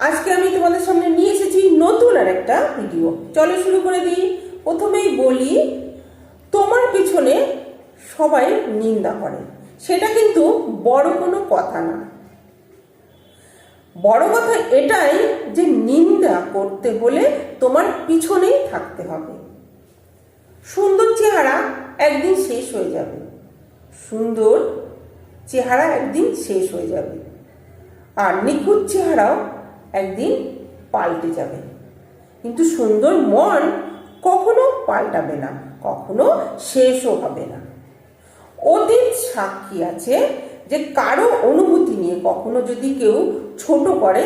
আজকে আমি তোমাদের সামনে নিয়ে এসেছি নতুন আর একটা ভিডিও চলো শুরু করে দিই। প্রথমেই বলি, তোমার পিছনে সবাই নিন্দা করে। সেটা কিন্তু বড় কোনো কথা না। বড় কথা এটাই যে নিন্দা করতে হলে তোমার পিছনেই থাকতে হবে। সুন্দর চেহারা একদিন শেষ হয়ে যাবে। সুন্দর চেহারা একদিন শেষ হয়ে যাবে। আর নিখুঁত চেহারাও একদিন পাল্টে যাবে। কিন্তু সুন্দর মন কখনো পাল্টাবে না, কখনো শেষও হবে না। অতীত সাক্ষী আছে যে কারও অনুভূতি নিয়ে কখনো যদি কেউ ছোট করে,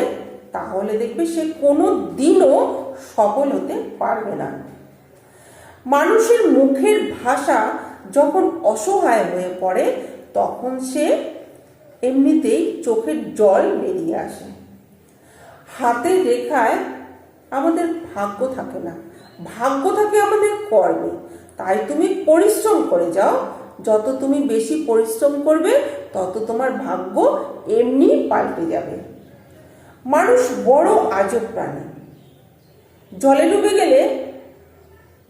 তাহলে দেখবে সে কোনো দিনও সফল হতে পারবে না। মানুষের মুখের ভাষা যখন অসহায় হয়ে পড়ে, তখন সে এমনিতেই চোখের জল বেরিয়ে আসে। হাতের রেখায় আমাদের ভাগ্য থাকে না। ভাগ্য থাকে আমাদের কর্মে। তাই তুমি পরিশ্রম করে যাও। যত তুমি বেশি পরিশ্রম করবে, তত তোমার ভাগ্য এমনি পাল্টে যাবে। মানুষ বড় আজব প্রাণী। জলে ডুবে গেলে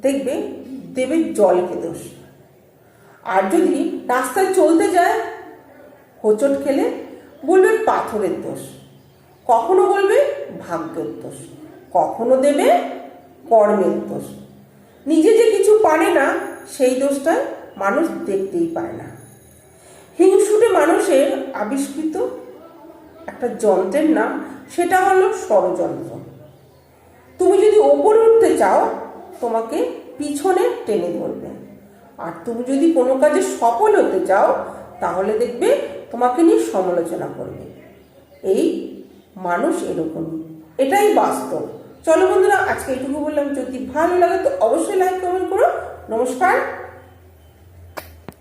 দেখবে দেবে জলকে দোষ আর যদি রাস্তায় চলতে যায়, হোঁচট খেলে বলবে পাথরের দোষ। কখনো বলবে ভাগ্যের দোষ কখনো দেবে কর্মের দোষ নিজে যে কিছু পারে না, সেই দোষটা মানুষ দেখতেই পায় না। হিংসুটে মানুষের আবিষ্কৃত একটা যন্ত্রের নাম, সেটা হলো ষড়যন্ত্র। তুমি যদি ওপরে উঠতে চাও, তোমাকে পিছনে টেনে ধরবে। আর তুমি যদি কোনো কাজে সফল হতে চাও, তাহলে দেখবে তোমাকে নিয়ে সমালোচনা করবে। এই মানুষ এরকম। এটাই বাস্তব। চলো বন্ধুরা, আজকে এটুকু বললাম। যদি ভালো লাগে তো অবশ্যই লাইক কমেন্ট করো। নমস্কার।